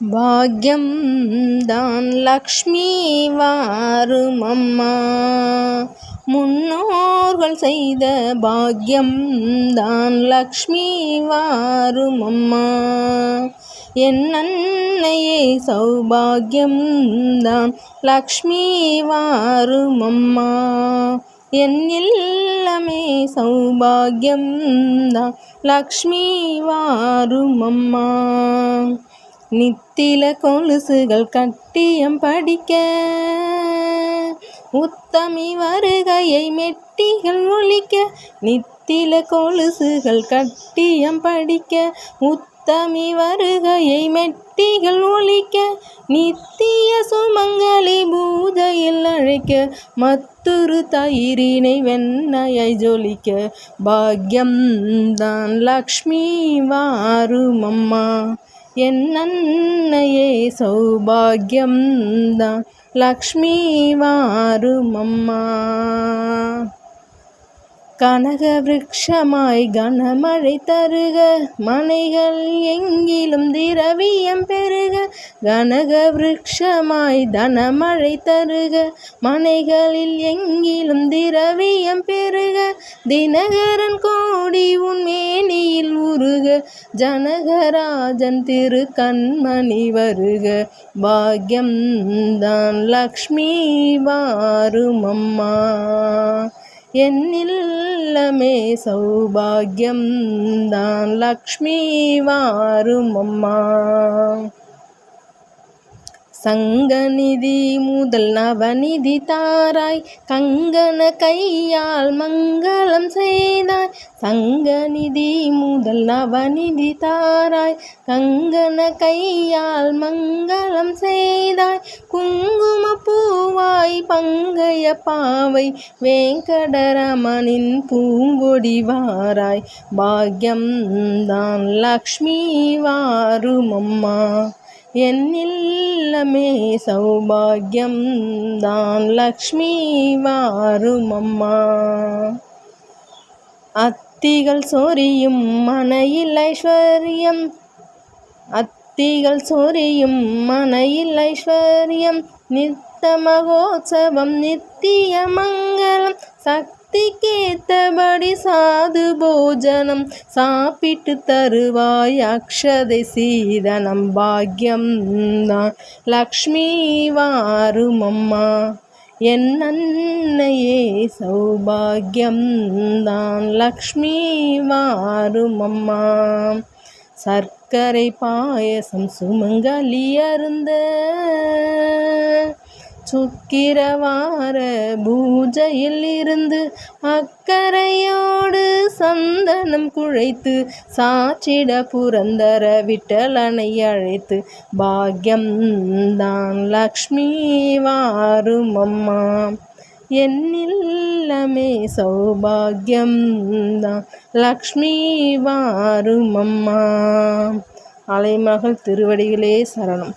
பாக்யம் தான் லக்ஷ்மி வாரும் அம்மா முன்னோர்கள் செய்த பாக்யம் தான் லக்ஷ்மி வாரும் அம்மா என் அன்னையே சௌபாகியம் தான் லக்ஷ்மி வாரும் அம்மா என் இல்லமே சௌபாகியம் தான் லக்ஷ்மி வாரும் அம்மா நித்தில கொலுசுகள் கட்டியம் படிக்க. உத்தமி வருகையை மெட்டிகள் ஒழிக்க. நித்தில கொலுசுகள் கட்டியம் படிக்க. உத்தமி வருகையை மெட்டிகள் ஒழிக்க. நித்திய சுமங்கலி பூஜையில் அழைக்க. மத்துரு தயிரினை வெண்ணையை ஜொலிக்க. பாக்யம் தான் லக்ஷ்மி வாரும் அம்மா என் அன்னையே சௌபாகியம் தான் லக்ஷ்மி கனக விரக்ஷமாய் கனமழை தருக மனைகள் எங்கிலும் திரவியம் பெரு கனக விரக்ஷமாய் தனமழை தருக மனைகளில் எங்கிலும் திரவியம் பெருக தினகரன் கோடி உன் மேனியில் உருக ஜனகராஜன் திரு கண்மணி வருக. பாக்யம் தான் லக்ஷ்மி வாருமம்மா. என்னில்லமே சௌபாகியம் தான் லக்ஷ்மி வாருமம்மா. சங்கநிதி முதல் நவநிதி தாராய் கங்கன கையால் மங்களம் செய்தாய். சங்கநிதி முதல் நவநிதி தாராய் கங்கன கையால் மங்களம் செய்தாய். குங்கும பூவாய் பங்கைய பாவை வேங்கடரமனின் பூங்கொடி வாராய். பாக்யம் தான் லக்ஷ்மி வாருமம்மா. அம்மா என்னில்லமே சௌபாகியம் தான் லக்ஷ்மி வாரும் அத்திகள் சொரியும் மனையில் ஐஸ்வர்யம் அத்திகள் சொரியும் மனையில் ஐஸ்வர்யம் நித்த மகோத்சவம் நித்திய மங்களம் சக்தி பக்திக்கேத்தபடி சாது போஜனம் சாப்பிட்டு தருவாய் அக்ஷதை சீதனம் பாக்யம் தான். லக்ஷ்மி வாரும் அம்மா என் சௌபாகியம் தான். லக்ஷ்மி வாரும் அம்மா சர்க்கரை பாயசம் சுமங்கலி அருந்த சுக்கிரவார பூஜையில் இருந்து அக்கறையோடு சந்தனம் குழைத்து சாச்சிட புரந்தர விட்டலனை அழைத்து பாக்யம் தான் லக்ஷ்மி வாரும் அம்மா. என்னில்லமே சௌபாகியம் தான் லக்ஷ்மி வாரும் அம்மா. அலைமகள் திருவடிகளே சரணம்.